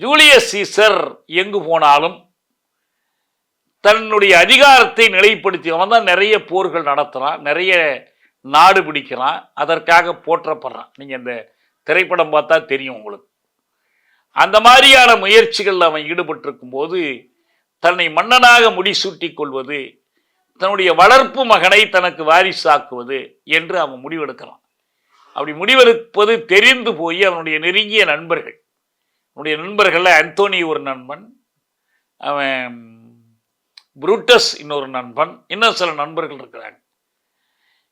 Julius Caesar எங்கு போனாலும் தன்னுடைய அதிகாரத்தை நிலைப்படுத்தியவன் தான் நிறைய போர்கள் நடத்துகிறான் நிறைய நாடு பிடிக்கிறான் அதற்காக போற்றப்படுறான். நீங்கள் இந்த திரைப்படம் பார்த்தா தெரியும் உங்களுக்கு. அந்த மாதிரியான முயற்சிகளில் அவன் ஈடுபட்டிருக்கும் போது தன்னை மன்னனாக முடிசூட்டி கொள்வது தன்னுடைய வளர்ப்பு மகனை தனக்கு வாரிசாக்குவது என்று அவன் முடிவெடுக்கிறான். அப்படி முடிவெடுப்பது தெரிந்து போய் அவனுடைய நெருங்கிய நண்பர்கள் உன்னுடைய நண்பர்களில் அந்தோனி ஒரு நண்பன் அவன் புரூட்டஸ் இன்னொரு நண்பன் இன்னும் சில நண்பர்கள் இருக்கிறாங்க.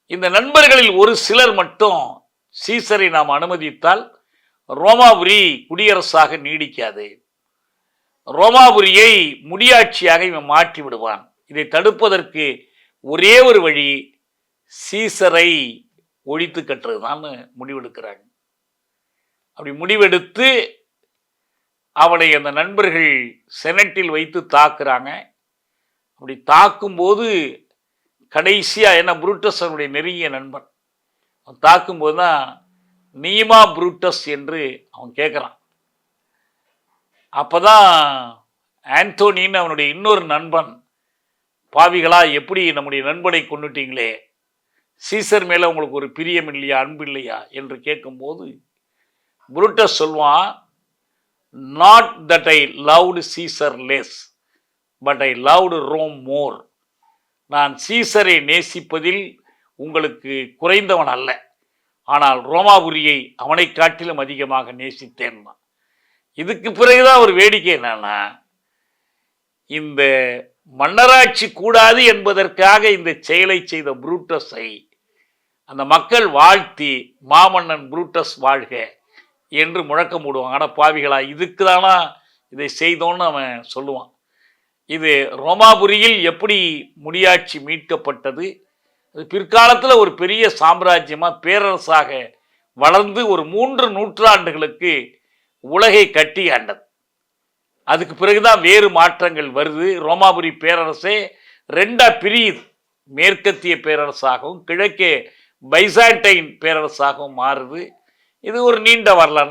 இந்த நண்பர்களில் ஒரு சிலர் மட்டும் சீசரை நாம் அனுமதித்தால் ரோமாபுரி குடியரசாக நீடிக்காது. ரோமாபுரியை முடியாட்சியாக இவன் மாற்றி விடுவான். இதை தடுப்பதற்கு ஒரே ஒரு வழி சீசரை ஒழித்து கட்டுறதுதான்னு முடிவெடுக்கிறாங்க. அப்படி முடிவெடுத்து அவளை அந்த நண்பர்கள் செனட்டில் வைத்து தாக்குறாங்க. அப்படி தாக்கும்போது கடைசியாக என்ன புரூட்டஸ் அவனுடைய நெருங்கிய நண்பன். அவன் தாக்கும்போது தான் நீமா புரூட்டஸ் என்று அவன் கேட்குறான் அப்போ தான் ஆன்டோனின்னு அவனுடைய இன்னொரு நண்பன் பாவிகளா எப்படி நம்முடைய நண்பனை கொண்டுட்டீங்களே சீசர் மேலே உங்களுக்கு ஒரு பிரியம் இல்லையா அன்பு இல்லையா என்று கேட்கும்போது புருட்டஸ் சொல்வான் not that I loved Caesar less but I loved Rome more நான் சீசரை நேசிப்பதில் உங்களுக்கு குறைந்தவன் அல்ல. ஆனால் ரோமாபுரியை அவனை காட்டிலும் அதிகமாக நேசித்தேன். தான் இதுக்கு பிறகுதான் ஒரு வேடிக்கை என்னன்னா இந்த மன்னராட்சி கூடாது என்பதற்காக இந்த செயலை செய்த புரூட்டஸை அந்த மக்கள் வாழ்த்தி மாமன்னன் புரூட்டஸ் வாழ்க என்று முழக்கம் போடுவாங்க ஆனால் பாவிகளா இதுக்கு தானா இதை செய்தோன்னு அவன் சொல்லுவான். இது ரோமாபுரியில் எப்படி முடியாட்சி மீட்கப்பட்டது? அது பிற்காலத்தில் ஒரு பெரிய சாம்ராஜ்யமாக பேரரசாக வளர்ந்து ஒரு மூன்று நூற்றாண்டுகளுக்கு உலகை கட்டி ஆண்டது. அதுக்கு பிறகுதான் வேறு மாற்றங்கள் வருது. ரோமாபுரி பேரரசே ரெண்டாக பிரியுது. மேற்கத்திய பேரரசாகவும் கிழக்கே பைசாண்டைன் பேரரசாகவும் மாறுது. இது ஒரு நீண்ட வரலாறு.